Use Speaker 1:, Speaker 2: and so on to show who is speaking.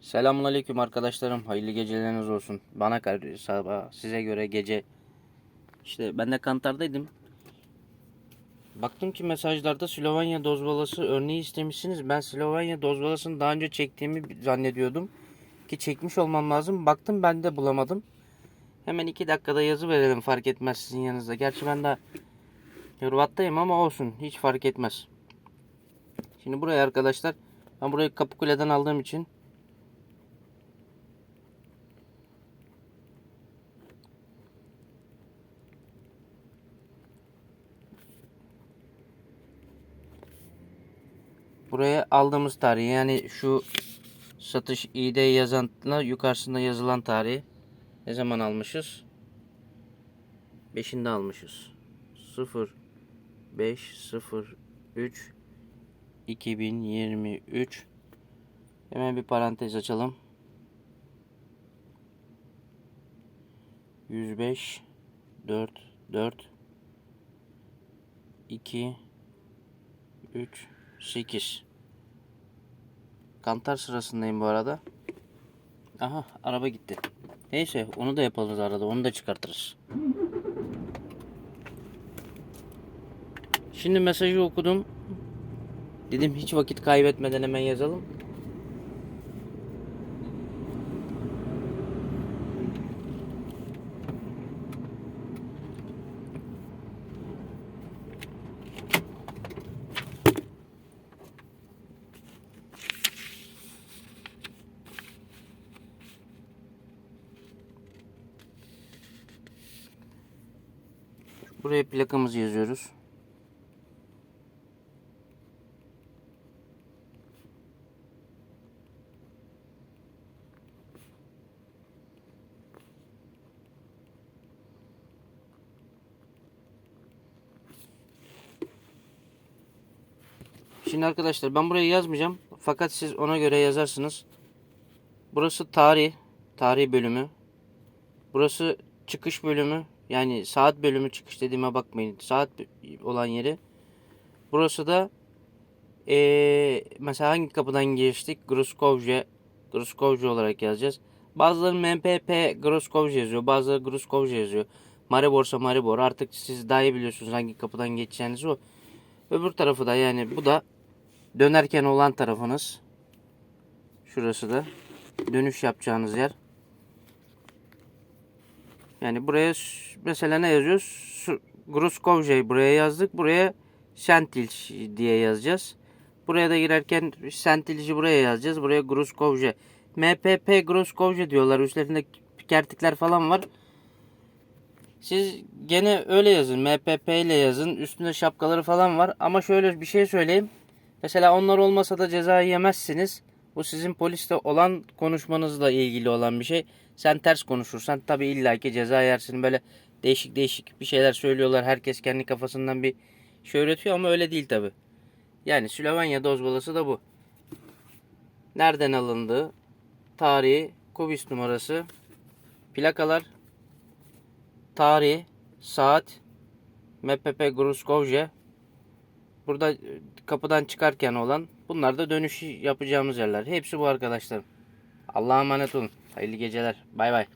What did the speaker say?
Speaker 1: Selamun aleyküm arkadaşlarım. Hayırlı geceleriniz olsun. Bana karşı sabah size göre gece. İşte ben de Kantar'daydım. Baktım ki mesajlarda Slovenya dozbalası örneği istemişsiniz. Ben Slovenya dozbalasını daha önce çektiğimi zannediyordum. Ki çekmiş olmam lazım. Baktım ben de bulamadım. Hemen iki dakikada yazı verelim fark etmez sizin yanınızda. Gerçi ben de Hırvat'tayım ama olsun. Hiç fark etmez. Şimdi buraya arkadaşlar ben burayı Kapıkule'den aldığım için Buraya aldığımız tarih yani şu satış ID yazanla yukarısında yazılan tarihi ne zaman almışız? 5'inde almışız. 0 5 0 3 2023 Hemen bir parantez açalım. 105 4 4 2 3 8 Kantar sırasındayım bu arada. Aha araba gitti. Neyse onu da yaparız arada onu da çıkartırız. Şimdi mesajı okudum. Dedim hiç vakit kaybetmeden hemen yazalım. Buraya plakamızı yazıyoruz. Şimdi arkadaşlar ben buraya yazmayacağım. Fakat siz ona göre yazarsınız. Burası tarih. Tarih bölümü. Burası çıkış bölümü. Yani saat bölümü çıkış dediğime bakmayın. Saat olan yeri. Burası da eee, mesela hangi kapıdan geçtik? Gruskovce. Gruskovce olarak yazacağız. Bazıları MPP Gruskovce yazıyor. Bazıları Gruskovce yazıyor. Mariborsa Maribor. Artık siz daha iyi biliyorsunuz hangi kapıdan geçeceğinizi o. Öbür tarafı da yani bu da dönerken olan tarafınız. Şurası da dönüş yapacağınız yer. Yani buraya mesela ne yazıyoruz? Gruskovje buraya yazdık. Buraya Sentilj diye yazacağız. Buraya da girerken Sentilj'i buraya yazacağız. Buraya Gruskovje. MPP Gruskovje diyorlar. Üstlerinde kertikler falan var. Siz gene öyle yazın. MPP ile yazın. Üstünde şapkaları falan var. Ama şöyle bir şey söyleyeyim. Mesela onlar olmasa da ceza yemezsiniz. Bu sizin poliste olan konuşmanızla ilgili olan bir şey. Sen ters konuşursan tabi illaki ceza yersin. Böyle değişik değişik bir şeyler söylüyorlar. Herkes kendi kafasından bir şey öğretiyor ama öyle değil tabi. Yani Slovenya dozbalası da bu. Nereden alındığı, tarihi, kubis numarası, plakalar, tarih, saat, MPP Gruskovje. Burada kapıdan çıkarken olan bunlar da dönüş yapacağımız yerler. Hepsi bu arkadaşlar. Allah'a emanet olun. Hayırlı geceler. Bay bay.